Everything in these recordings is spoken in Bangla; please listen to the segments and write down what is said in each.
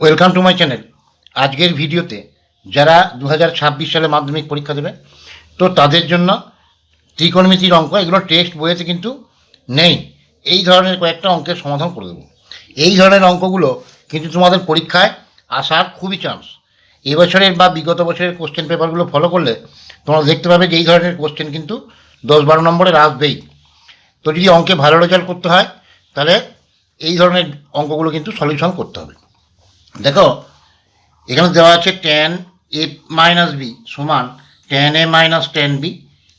ওয়েলকাম টু মাই চ্যানেল আজকের ভিডিওতে যারা দু হাজার ছাব্বিশ সালে মাধ্যমিক পরীক্ষা দেবে, তো তাদের জন্য ত্রিকোণমিতির অঙ্ক, এগুলো টেক্সট বইয়েতে কিন্তু নেই। এই ধরনের কয়েকটা অঙ্কের সমাধান করে দেবো। এই ধরনের অঙ্কগুলো কিন্তু তোমাদের পরীক্ষায় আসার খুবই চান্স এবছরের বা বিগত বছরের কোশ্চেন পেপারগুলো ফলো করলে তোমরা দেখতে পাবে যে এই ধরনের কোশ্চেন কিন্তু দশ বারো নম্বরের আসবেই। তো যদি অঙ্কে ভালো রেজাল্ট করতে হয়, তাহলে এই ধরনের অঙ্কগুলো কিন্তু সলিউশন করতে হবে। দেখো, এখানে দেওয়া আছে টেন এ মাইনাস বি সমান ten A minus ten B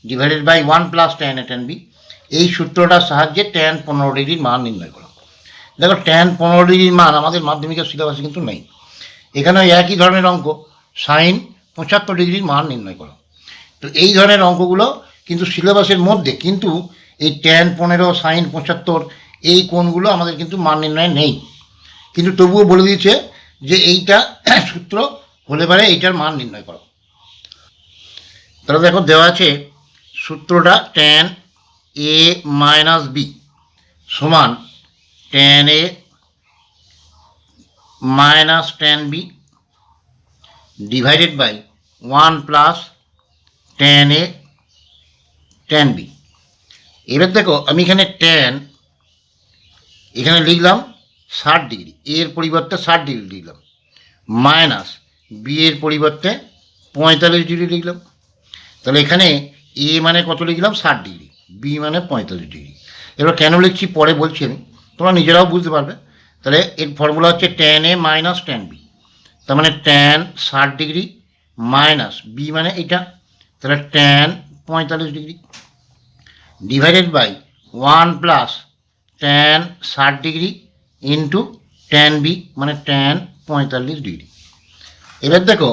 divided by one plus ten A ten B এই সূত্রটার সাহায্যে টেন পনেরো ডিগ্রির মান নির্ণয় করো। দেখো টেন পনেরো ডিগ্রির মান আমাদের মাধ্যমিকের সিলেবাসে কিন্তু নেই। এখানে একই ধরনের অঙ্ক সাইন পঁচাত্তর ডিগ্রির মান নির্ণয় করো। তো এই ধরনের অঙ্কগুলো কিন্তু সিলেবাসের মধ্যে কিন্তু এই টেন পনেরো সাইন পঁচাত্তর এই কোণগুলো আমাদের কিন্তু মান নির্ণয় নেই। কিন্তু তবুও বলে দিয়েছে যে এইটা সূত্র হলে পারে এইটার মান নির্ণয় করো। তাহলে দেখো দেওয়া আছে সূত্রটা টেন এ মাইনাস বি সমান ten A minus ten B divided by one plus ten A ten B এবার দেখো আমি এখানে টেন এখানে লিখলাম ষাট ডিগ্রি, এর পরিবর্তে ষাট ডিগ্রি লিখলাম। মাইনাস বি এর পরিবর্তে পঁয়তাল্লিশ ডিগ্রি লিখলাম। তাহলে এখানে এ মানে কত লিখলাম? ষাট ডিগ্রি, বি মানে পঁয়তাল্লিশ ডিগ্রি। এবার কেন লিখছি? পরে বলছি আমি। তোমরা নিজেরাও বুঝতে পারবে। তাহলে এর ফর্মুলা হচ্ছে tan A minus tan B তার মানে টেন ষাট ডিগ্রি মাইনাস বি মানে এটা। তাহলে টেন পঁয়তাল্লিশ degree. Divided by one plus tan ষাট ডিগ্রি ইন্টু টেন বি মানে টেন পঁয়তাল্লিশ ডিগ্রি এবার দেখো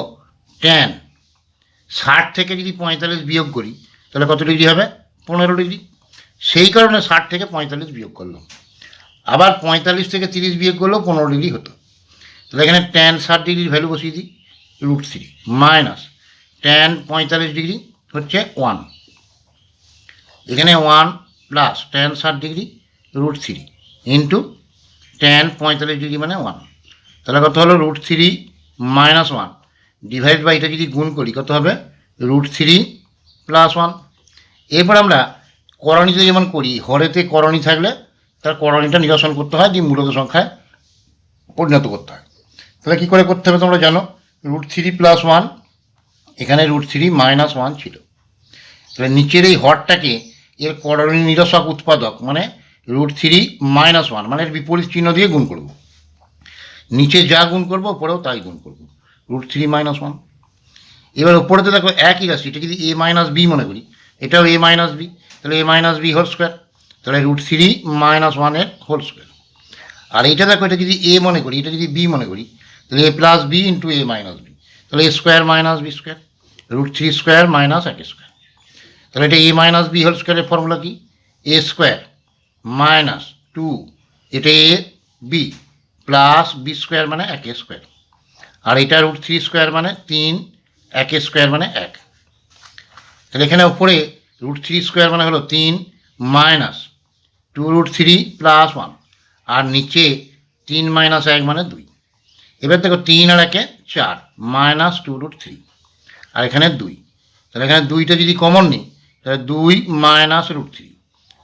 টেন ষাট থেকে যদি পঁয়তাল্লিশ বিয়োগ করি, তাহলে কত ডিগ্রি হবে? পনেরো ডিগ্রি সেই কারণে ষাট থেকে পঁয়তাল্লিশ বিয়োগ করলাম। আবার পঁয়তাল্লিশ থেকে তিরিশ বিয়োগ করলেও পনেরো ডিগ্রি হতো। তাহলে এখানে টেন ষাট ডিগ্রির ভ্যালু বসিয়ে দিই রুট থ্রি মাইনাস টেন পঁয়তাল্লিশ ডিগ্রি হচ্ছে ওয়ান এখানে ওয়ান প্লাস টেন ষাট degree root three into tan পঁয়তাল্লিশ ডিগ্রি মানে ওয়ান তাহলে কত হলো? Root three minus one divide by এটা যদি গুণ করি, কত হবে? রুট থ্রি প্লাস ওয়ান এরপর আমরা করণীতে যেমন করি, হরেতে করণী থাকলে তার করণীটা নিরসন করতে হয়, দিয়ে মূলত সংখ্যায় পরিণত করতে হয়। তাহলে কী করে করতে হবে তোমরা জানো? রুট থ্রি প্লাস ওয়ান এখানে রুট থ্রি মাইনাস ওয়ান ছিল। তাহলে নিচের এই হরটাকে এর করণী নিরসক উৎপাদক মানে রুট থ্রি মাইনাস ওয়ান মানে বিপরীত চিহ্ন দিয়ে গুণ করব। নিচে যা গুণ করব ওপরেও তাই গুণ করব। রুট থ্রি মাইনাস ওয়ান এবার ওপরেতে দেখো একই রাশি এটা যদি এ মাইনাস বি মনে করি, এটাও এ মাইনাস বি তাহলে A minus B whole square তাহলে রুট থ্রি মাইনাস ওয়ানের হোল স্কোয়ার আর এটা দেখো, এটা যদি এ মনে করি, এটা যদি বি মনে করি, তাহলে A plus B into A minus B তাহলে A square minus B square root three square minus এক স্কোয়ার তাহলে এটা এ মাইনাস বি হোল স্কোয়ারের ফর্মুলা কি? এ স্কোয়ার মাইনাস টু, এটা বি, প্লাস বি স্কোয়ার মানে এক স্কোয়ার। আর এটা রুট থ্রি স্কোয়ার মানে তিন, এক স্কোয়ার মানে এক। তাহলে এখানে উপরে রুট থ্রি স্কোয়ার মানে হলো তিন, minus two root three plus one. আর নিচে তিন মাইনাস এক মানে দুই। এবার দেখো তিন আর একে চার, মাইনাস টু রুট থ্রি। আর এখানে দুই। তাহলে এখানে দুইটা যদি কমন নিই, তাহলে দুই minus root three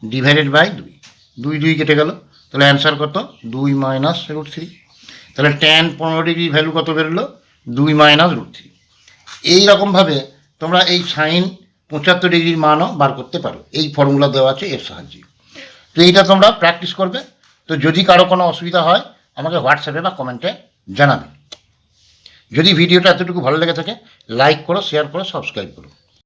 divided by দুই। দুই দুই কেটে গেল। তাহলে অ্যান্সার কত? দুই মাইনাস রুট থ্রি তাহলে টেন পনেরো ডিগ্রি ভ্যালু কত বেরোলো? দুই মাইনাস রুট থ্রি এইরকমভাবে তোমরা এই সাইন পঁচাত্তর ডিগ্রির মানও বার করতে পারো। এই ফর্মুলা দেওয়া আছে এর সাহায্যে। তো এইটা তোমরা প্র্যাকটিস করবে। তো যদি কারও কোনো অসুবিধা হয়, আমাকে হোয়াটসঅ্যাপে বা কমেন্টে জানাবে। যদি ভিডিওটা এতটুকু ভালো লেগে থাকে লাইক করো শেয়ার করো সাবস্ক্রাইব করো।